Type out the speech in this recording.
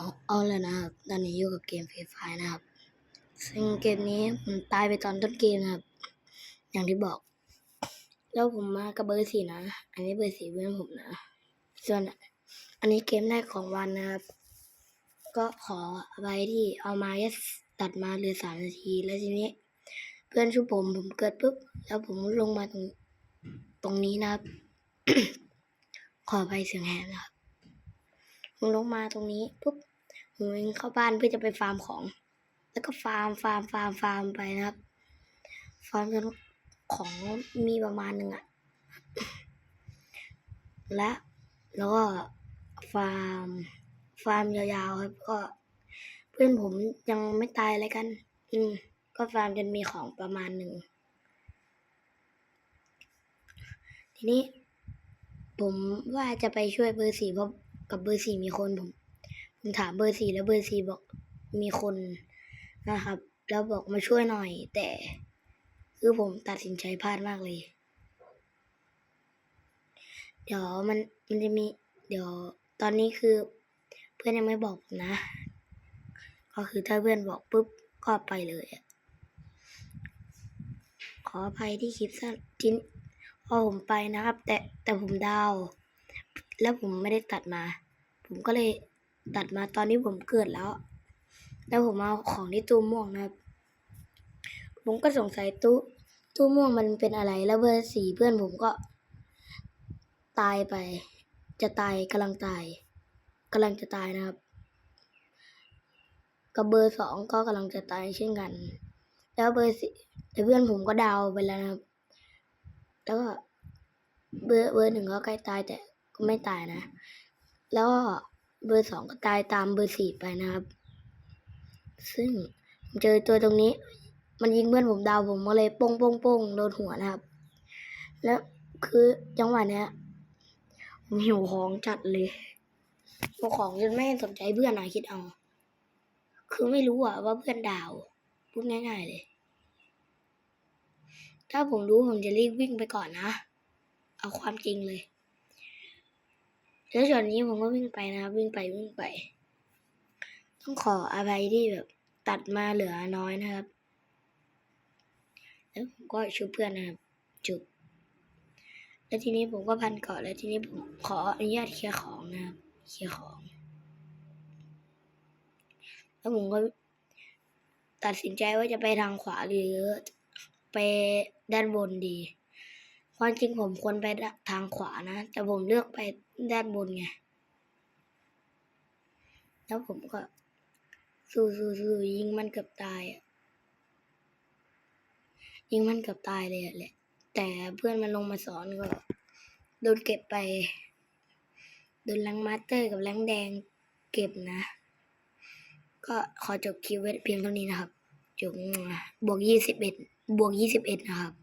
เอาเอาเลยนะครับตอนนี้อยู่กับเกมฟรีไฟนะครับ ซึ่งเกมนี้ผมตายไปตอนต้นเกมนะครับ อย่างที่บอก แล้วผมมากับเบอร์สี่นะ อันนี้เบอร์สี่เพื่อนผมนะ ส่วนอันนี้เกมแรกของวันนะครับ ก็ขออภัยที่เอามาแค่ตัดมาเหลือสามนาทีแล้วทีนี้ เพื่อนชุบผมผมเกิดปุ๊บ แล้วผมลงมาตรงตรงนี้นะครับ ขออภัยเสียงแหบนะครับผมลงมาตรงนี้ปุ๊บ ผมวิ่งเข้าบ้านเพื่อจะไปฟาร์มของ แล้วก็ฟาร์มฟาร์มฟาร์มฟาร์มไปนะครับ ฟาร์มจนของมีประมาณหนึ่งอะและแล้วก็ฟาร์มฟาร์มยาวๆครับก็ เพื่อนผมยังไม่ตายอะไรกัน อืม ก็ฟาร์มจนมีของประมาณหนึ่ง ทีนี้ ผมว่าจะไปช่วยเบอร์สี่เพราะกับเบอร์สี่มีคนผม ผมถามเบอร์สี่แล้วเบอร์สี่บอกมีคนนะครับ แล้วบอกมาช่วยหน่อย แต่คือผมตัดสินใจพลาดมากเลย เดี๋ยวมันมันจะมี เดี๋ยวตอนนี้คือเพื่อนยังไม่บอกนะ ก็คือถ้าเพื่อนบอกปุ๊บก็ไปเลยขออภัยที่คลิปสั้นทีนพอผมไปนะครับ แต่แต่ผมดาว แล้วผมไม่ได้ตัดมา ผมก็เลย ตัดมาตอนที่ผมเกิดแล้ว แล้วผมเอาของที่ตู้ม่วงนะครับ ผมก็สงสัยตู้ตู้ม่วงมันเป็นอะไร แล้วเบอร์สี่เพื่อนผมก็ ตายไป จะตายกำลังตายกำลังจะตายนะครับ กับเบอร์สองก็กำลังจะตายเช่นกัน แล้วเบอร์สี่แต่เพื่อนผมก็ดาวไปแล้วนะครับ แล้วก็เบอร์เบอร์หนึ่งก็ใกล้ตายแต่ก็ไม่ตายนะ แล้วก็ เบอร์สองก็ตายตามเบอร์สี่ไปนะครับ ซึ่งเจอตัวตรงนี้ มันยิงเพื่อนผมดาวผมก็เลยป้งป้งป้งโดนหัวนะครับ แล้วคือจังหวะเนี้ยผมหิวของจัดเลยหิวของจนไม่สนใจเพื่อนนะคิดเอา คือไม่รู้อะว่าเพื่อนดาวพูดง่ายๆเลย ถ้าผมรู้ผมจะรีบวิ่งไปก่อนนะ เอาความจริงเลย แล้วส่วนนี้ผมก็วิ่งไปนะครับวิ่งไปวิ่งไป ต้องขออภัยที่แบบตัดมาเหลือน้อยนะครับ แล้วผมก็ชุบเพื่อนนะครับจุบแล้วทีนี้ผมก็พันเกาะแล้วทีนี้ผมขออนุญาตเคลียร์ของนะครับเคลียร์ของ แล้วผมก็ตัดสินใจว่าจะไปทางขวาหรือไปด้านบนดี ความจริงผมควรไปทางขวานะ แต่ผมเลือกไปด้านบนไง แล้วผมก็ สู้สู้สู้ยิงมันเกือบตายอะยิงมันเกือบตายเลยอะแหละ แต่เพื่อนมันลงมาสอนก็ โดนเก็บไป โดนแรงมาสเตอร์กับแรงแดงเก็บนะ ก็ขอจบคลิปไว้เพียงเท่านี้นะครับจบบวกยี่สิบเอ็ดบวกยี่สิบเอ็ดนะครับ